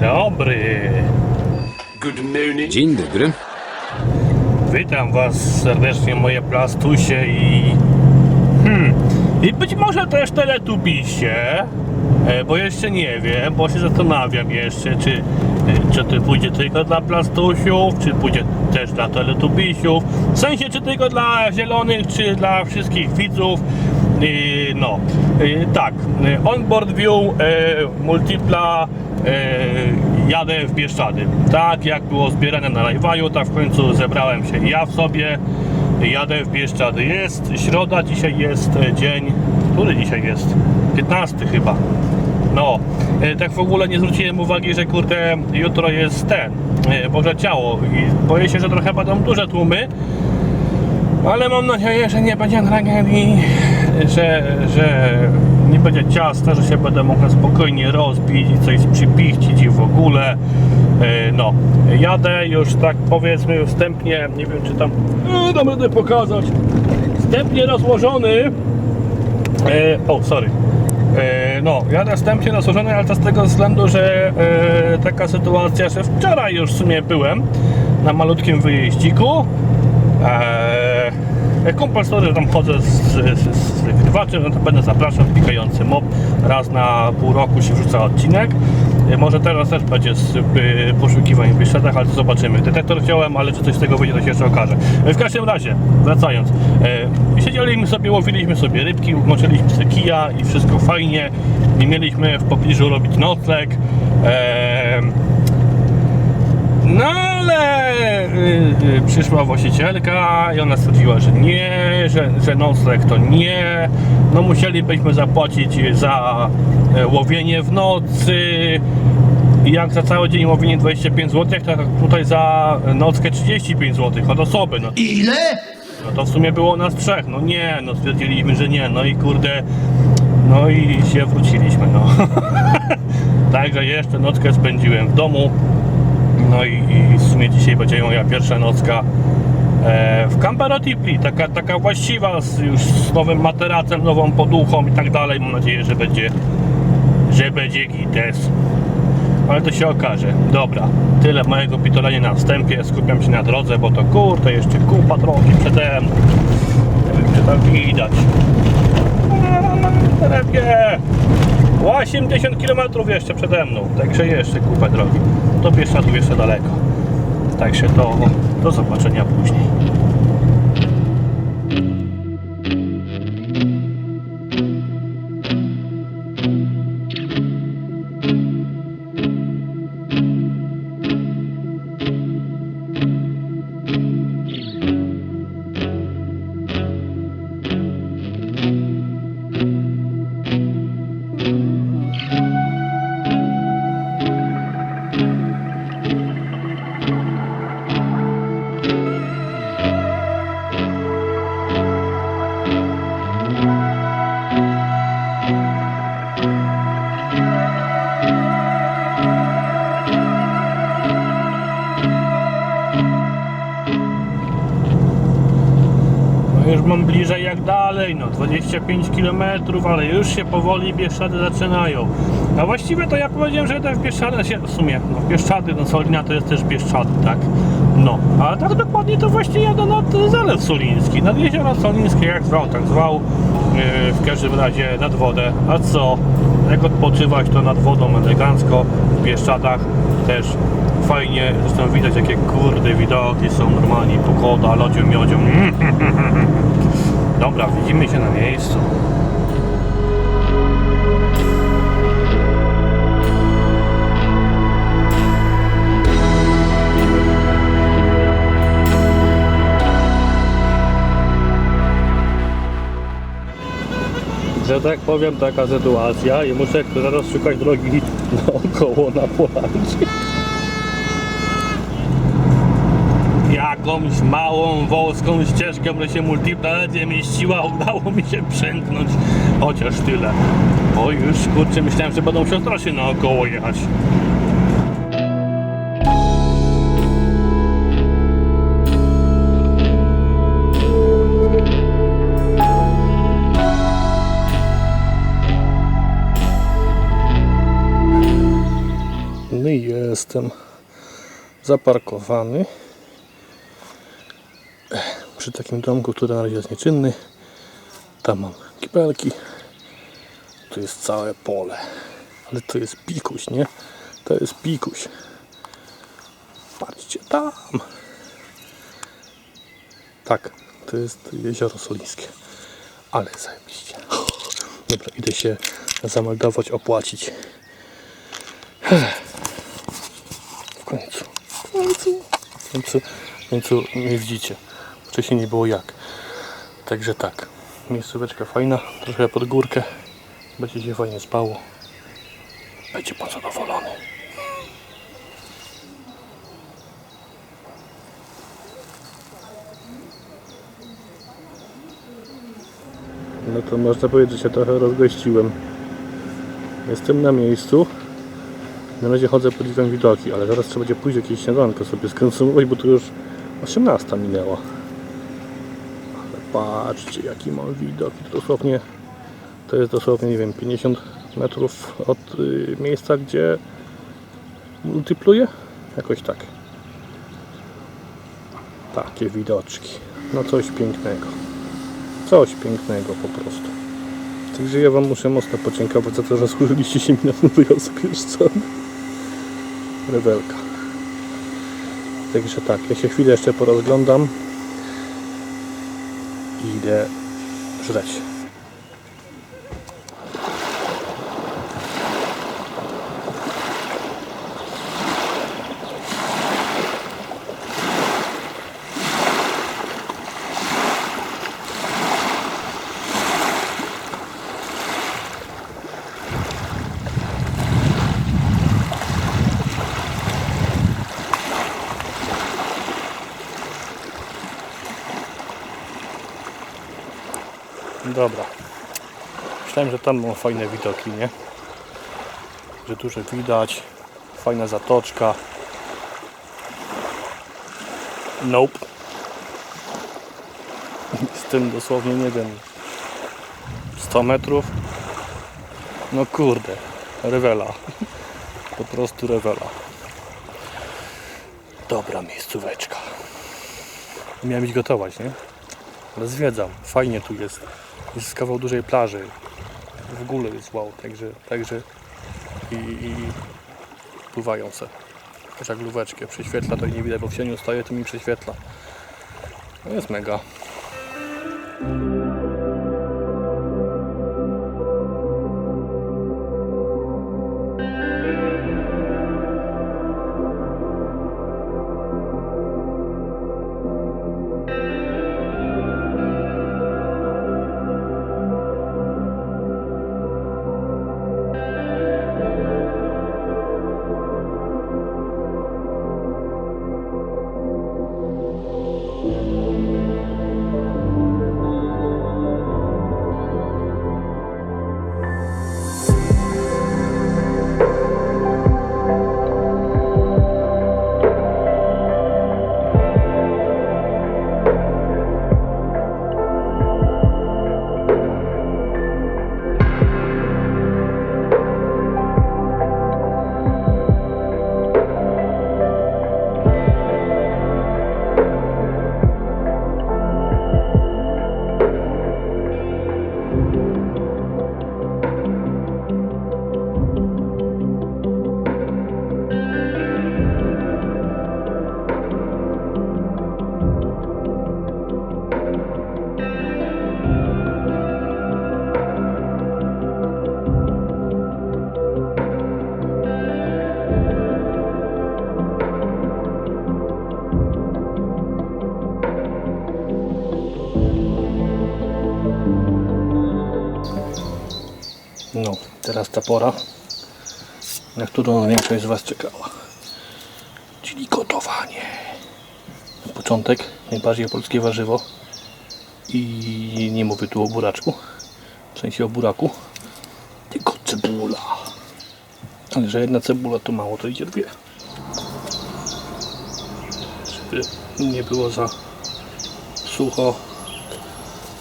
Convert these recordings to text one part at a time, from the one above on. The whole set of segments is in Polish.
dobry. Good morning. Dzień dobry. Witam Was serdecznie, moje plastusie i... Hmm, i być może też teletubiście, e, bo jeszcze nie wiem, bo się zastanawiam jeszcze, czy, e, czy to pójdzie tylko dla plastusiów, czy pójdzie też dla teletubisiów, w sensie, czy tylko dla zielonych, czy dla wszystkich widzów. I no, e, tak, e, onboard view multipla jadę w Bieszczady. Tak jak było zbierane na live'aju, tak w końcu zebrałem się ja w sobie. Jadę w Bieszczady. Jest środa, dzisiaj jest dzień, który dzisiaj jest? 15 chyba. No, tak w ogóle nie zwróciłem uwagi, że kurde, jutro jest ten, Boże Ciało i boję się, że trochę będą duże tłumy, ale mam nadzieję, że nie będzie tragedii, że, że nie będzie ciasna, że się będę mógł spokojnie rozbić i coś przypichcić i w ogóle. E, No, jadę już tak powiedzmy wstępnie, nie wiem czy tam, e, tam będę pokazać, wstępnie rozłożony. E, o, sorry. E, no, jadę wstępnie rozłożony, ale to z tego względu, że taka sytuacja, że wczoraj już w sumie byłem na malutkim wyjeździku. Eee, kumpel tam chodzę z, z, z, z wykrywaczem, no to będę zapraszał, pikający mob. Raz na pół roku się wrzuca odcinek. E, Może teraz też będzie z y, poszukiwań w Bieszczadach, ale to zobaczymy. Detektor wziąłem, ale czy coś z tego wyjdzie, to się jeszcze okaże. E, W każdym razie, wracając. E, siedzieliśmy sobie, łowiliśmy sobie rybki, moczyliśmy sobie kija i wszystko fajnie. Nie mieliśmy w pobliżu robić nocleg. E, no ale y, y, przyszła właścicielka i ona stwierdziła, że nie, że, że nocleg to nie. No musielibyśmy zapłacić za e, łowienie w nocy. I jak za cały dzień łowienie 25 zł, to tutaj za nockę 35 zł od osoby. No, Ile? no to w sumie było nas trzech. No nie, no stwierdziliśmy, że nie. No i kurde, no i się wróciliśmy, no. Także jeszcze nockę spędziłem w domu. No i, i w sumie dzisiaj będzie moja pierwsza nocka e, w Camperotipli, taka, taka właściwa, z, już z nowym materacem, nową poduchą i tak dalej. Mam nadzieję, że będzie, że będzie gites. Ale to się okaże. Dobra, tyle mojego pitolenia na wstępie. Skupiam się na drodze, bo to kurde, jeszcze kupa drogi przede mną. Nie wiem, czy to widać. Lepiej. 80 km jeszcze przede mną, także jeszcze kupę drogi. Do Bieszczadów jeszcze daleko. Także to do zobaczenia później. Bliżej jak dalej, no 25 km, ale już się powoli Bieszczady zaczynają. A właściwie to ja powiedziałem, że jadę w Bieszczady, się- w sumie, no w Bieszczady, no Solina to jest też Bieszczady, tak? No, ale tak dokładnie to właśnie jadę nad Zalew Soliński, nad Jezioro Solińskie, jak zwał, tak zwał, yy, w każdym razie nad wodę. A co? Jak odpoczywać, to nad wodą elegancko, w Bieszczadach też fajnie, zresztą widać jakie kurde widoki są normalnie, pogoda, lodzią, miodzią. Dobra, widzimy się na miejscu. Że tak powiem, taka sytuacja i muszę teraz szukać drogi naokoło na Polacie. Jakąś małą, wąską ścieżkę, która się multipla ledwie mieściła, udało mi się przęknąć. Chociaż tyle. O już, kurczę, myślałem, że będą siostrosy naokoło jechać. No jestem zaparkowany przy takim domku, który na razie jest nieczynny. Tam mam kibelki. Tu jest całe pole. Ale to jest pikuś, nie? To jest pikuś. Patrzcie tam. Tak, to jest jezioro Solińskie. Ale zajebiście. Dobra, idę się zameldować, opłacić. W końcu. W końcu. W końcu, w końcu widzicie. Wcześniej nie było jak. Także tak. Miejscóweczka fajna, trochę pod górkę. Będzie się fajnie spało. Będzie pan zadowolony. No to można powiedzieć, że się trochę rozgościłem. Jestem na miejscu. Na razie chodzę, podziwiam widoki, ale zaraz trzeba będzie pójść jakieś śniadanko sobie skonsumować, bo tu już 18 minęła. Patrzcie, jaki mam widok. Dosłownie, to jest dosłownie, nie wiem, 50 metrów od y, miejsca, gdzie multipluję? Jakoś tak. Takie widoczki. No coś pięknego. Coś pięknego po prostu. Także ja Wam muszę mocno podziękować za to, że służyliście się mi na ten wyjazd pieszczony. Rewelka. Także tak, ja się chwilę jeszcze porozglądam i idę żreć. Dobra. Myślałem, że tam są fajne widoki, nie? Że dużo widać. Fajna zatoczka. Nope. Z tym dosłownie, nie wiem, 100 metrów. No kurde, rewela. Po prostu rewela. Dobra miejscóweczka. Miałem iść gotować, nie? Ale zwiedzam, fajnie tu jest. Jest kawał dużej plaży. W ogóle jest wow, także, także i, i pływają se. Żaglóweczkę prześwietla, to nie widać, bo w cieniu stoję, to mi prześwietla. No jest mega. Teraz ta pora, na którą większość z Was czekała. Czyli gotowanie. Na początek najbardziej polskie warzywo. I nie mówię tu o buraczku, w sensie o buraku, tylko cebula. Ale że jedna cebula to mało, to idzie dwie. Żeby nie było za sucho,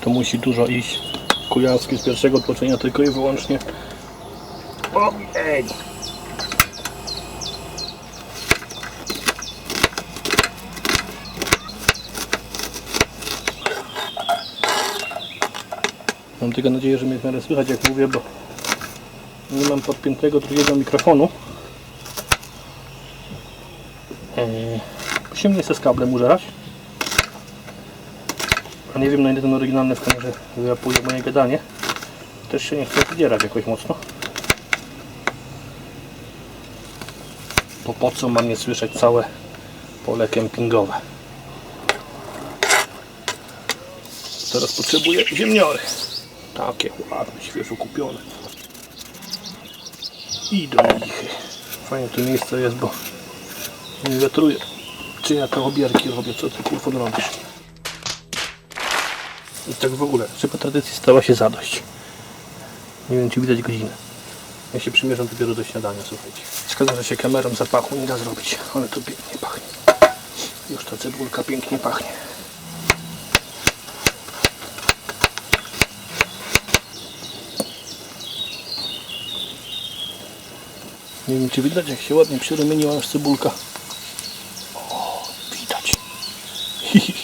to musi dużo iść. Kujawski z pierwszego odpoczenia tylko i wyłącznie. O. Mam tylko nadzieję, że mnie w miarę słychać jak mówię, bo nie mam podpiętego drugiego mikrofonu. Eee, się nie chce z kablem użerać. A nie wiem na ile ten oryginalny w kamerze wyłapuje moje gadanie. Też się nie chce wydzierać jakoś mocno. Po co mam nie słyszeć całe pole kempingowe? Teraz potrzebuję ziemniory. Takie ładne, świeżo kupione. I do lichy. Fajnie to miejsce jest, bo nie wiatruje. Czy ja te obierki robię? Co ty kurwa robisz? I tak w ogóle, żeby tradycji stała się zadość. Nie wiem, czy widać godzinę. Ja się przymierzam dopiero do śniadania, słuchajcie. Szkoda, że się kamerą zapachu nie da zrobić, ale to pięknie pachnie. Już ta cebulka pięknie pachnie. Nie wiem, czy widać, jak się ładnie przyrumieniła już cebulka. O, widać.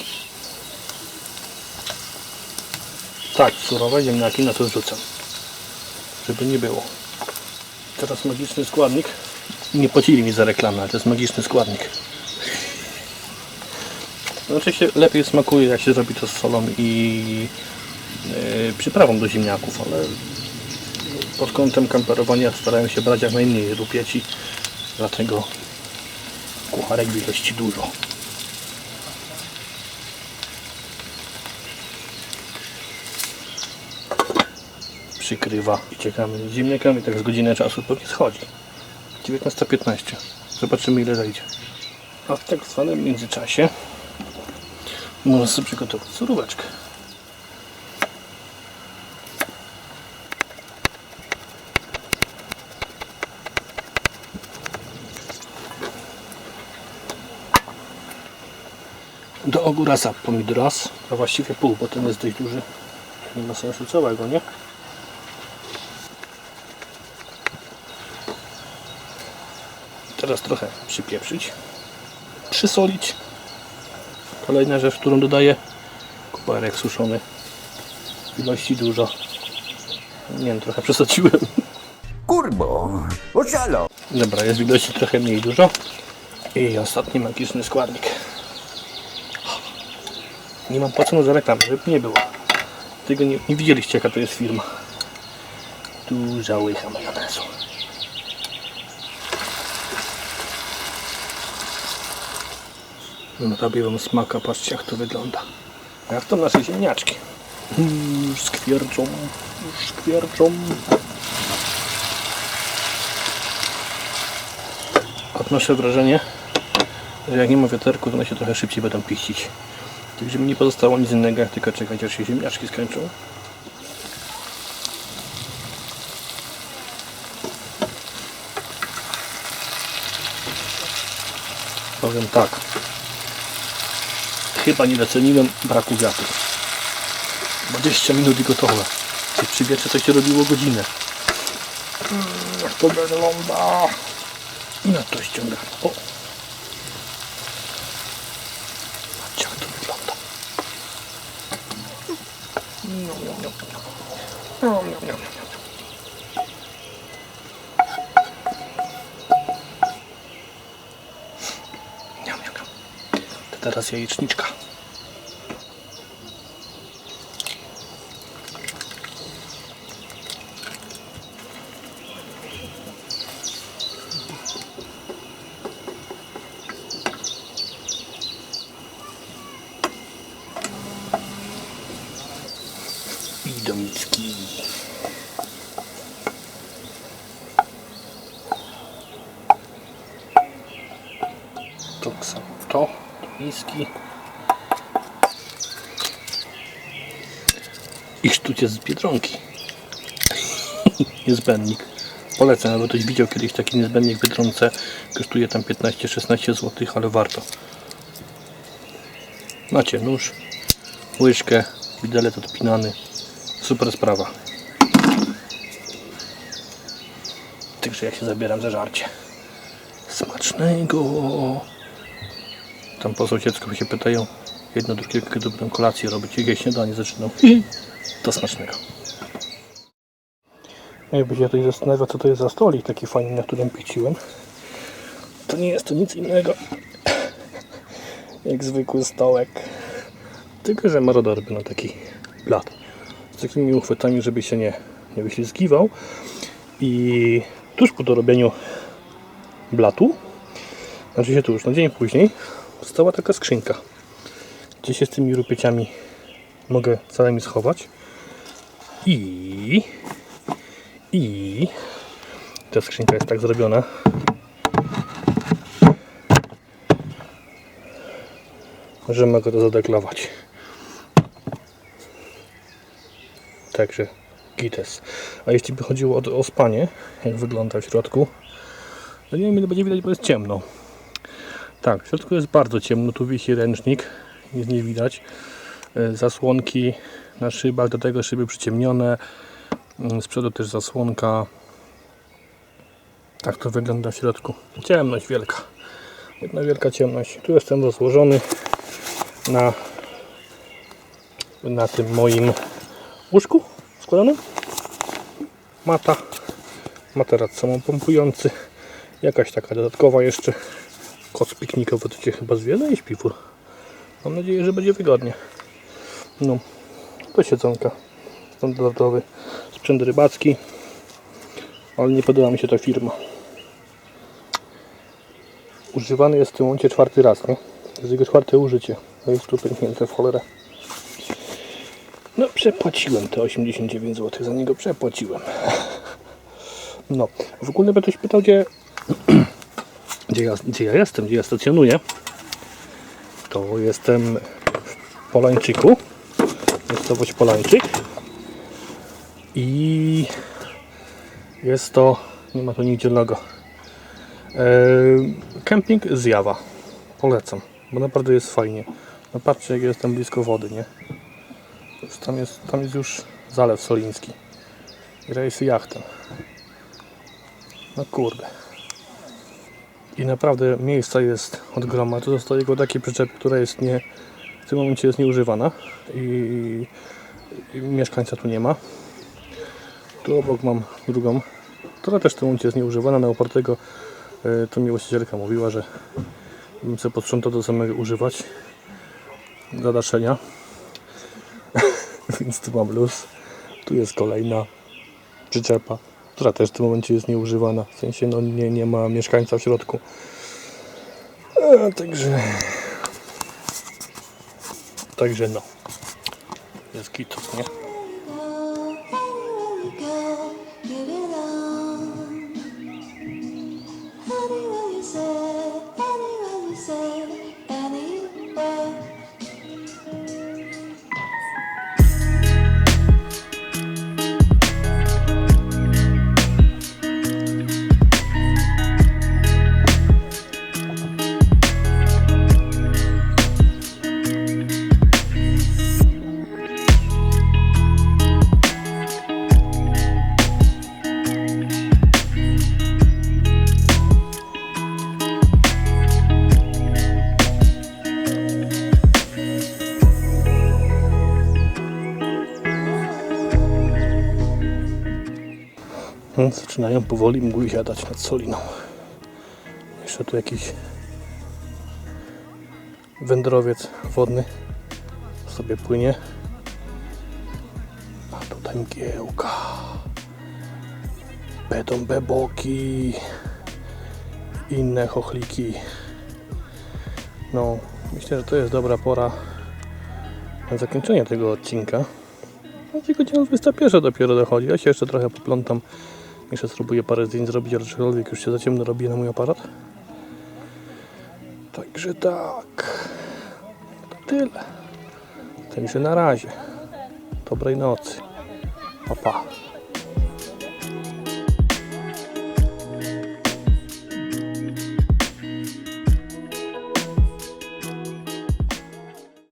tak, surowe ziemniaki na to zrzucam. Żeby nie było. Teraz magiczny składnik. Nie płacili mi za reklamę, ale to jest magiczny składnik. Znaczy się lepiej smakuje, jak się zrobi to z solą i yy, przyprawą do ziemniaków, ale pod kątem kamperowania starają się brać jak najmniej rupieci, dlatego kucharek w ilości dużo. Przykrywa i z ziemniakami, tak z godzinę czasu pewnie schodzi. 19.15. Zobaczymy ile zajdzie. A w tak zwanym międzyczasie można sobie przygotować suróweczkę. Do ogórasa pomidoras, a właściwie pół, bo ten jest dość duży. Nie ma sensu całego, nie? Teraz trochę przypieprzyć, przysolić. Kolejna rzecz, którą dodaję, kuparek suszony. Ilości dużo. Nie wiem, trochę przesadziłem. Kurbo, oszalo. Dobra, jest w ilości trochę mniej dużo. I ostatni magiczny składnik. Nie mam płacono za reklamę, żeby nie było. Tego nie, nie widzieliście jaka to jest firma. Duża łycha majonezu. Robię wam smaka, patrzcie jak to wygląda. Jak to nasze ziemniaczki. Mm, skwierczą, skwierczą. Odnoszę wrażenie, że jak nie ma wiaterku, to one się trochę szybciej będą piścić. Także mi nie pozostało nic innego, jak tylko czekać, aż się ziemniaczki skończą. Powiem tak. Chyba nie doceniłem braku wiatru. 20 minut i gotowe. Czy przy wietrze to się robiło godzinę. Mm, Jak to wygląda. I na to ściągam. O! Patrzcie jak to wygląda. Niam, niam, niam. Teraz jajeczniczka. I do miski. To samo to, do miski. I sztucie z Biedronki. Niezbędnik. Polecam, aby ktoś widział kiedyś taki niezbędnik w Biedronce. Kosztuje tam 15-16 zł, ale warto. Macie nóż, łyżkę, widelec odpinany. Super sprawa. Także ja się zabieram za żarcie. Smacznego. Tam po sąsiedzku się pytają, jedno drugiego, kiedy będą kolację robić, jak ja śniadanie zaczynam. To smacznego. Jakby się ktoś zastanawiał, co to jest za stolik taki fajny, na którym piciłem. To nie jest to nic innego jak zwykły stołek. Tylko, że ma rodorby na taki blat. Z takimi uchwytami, żeby się nie, nie wyślizgiwał. I tuż po dorobieniu blatu, znaczy się tuż, na dzień później, została taka skrzynka, gdzie się z tymi rupieciami mogę całymi schować. I i ta skrzynka jest tak zrobiona, że mogę to zadeklować. Także gites. A jeśli by chodziło o, o spanie, jak wygląda w środku, to nie wiem ile będzie widać, bo jest ciemno. Tak, w środku jest bardzo ciemno, tu wisi ręcznik, nic nie widać. E, Zasłonki na szybach, do tego szyby przyciemnione. Mm, Z przodu też zasłonka. Tak to wygląda w środku. Ciemność wielka. Jedna wielka ciemność. Tu jestem rozłożony na, na tym moim łóżku składanym. Mata. Materac samopompujący. Jakaś taka dodatkowa jeszcze. Koc piknikowy to cię chyba zwie. I śpiwór. Mam nadzieję, że będzie wygodnie. No. To siedzonka. Standardowy sprzęt rybacki. Ale nie podoba mi się ta firma. Używany jest w tym momencie czwarty raz, nie? To jest jego czwarte użycie. To jest tu pęknięte w cholerę. No, przepłaciłem te 89 zł. Za niego przepłaciłem. No, w ogóle by ktoś pytał, gdzie, gdzie, ja, gdzie ja jestem, gdzie ja stacjonuję. To jestem w Polańczyku. Miejscowość Polańczyk. I jest to, nie ma tu nigdzie logo. Eee, Kemping Zjawa. Polecam, bo naprawdę jest fajnie. No patrzcie, jak jestem blisko wody, nie? Tam jest, tam jest już Zalew Soliński. Rejsy jachtem. No kurde. I naprawdę miejsca jest od groma. Tu zostaje tylko taki przyczep, która jest nie, w tym momencie jest nieużywana. I, i mieszkańca tu nie ma. Tu obok mam drugą, która też w tym momencie jest nieużywana. Na opartego e, to mi właścicielka mówiła, że bym sobie posprzątał to samego używać dla daszenia. Więc tu mam luz. Tu jest kolejna przyczepa, która też w tym momencie jest nieużywana. W sensie no, nie, nie ma mieszkańca w środku. A, także Także no. Jest kitus, nie? Zaczynają powoli mgły siadać nad Soliną. Jeszcze tu jakiś wędrowiec wodny sobie płynie. A tutaj mgiełka. Będą beboki. Inne chochliki. No, myślę, że to jest dobra pora na zakończenie tego odcinka. No, godzina 21 dopiero dochodzi. Ja się jeszcze trochę poplątam. Jeszcze spróbuję parę zdjęć zrobić, aczkolwiek już się za ciemno robi na mój aparat. Także tak. To tyle. Także na razie. Dobrej nocy. Pa, pa.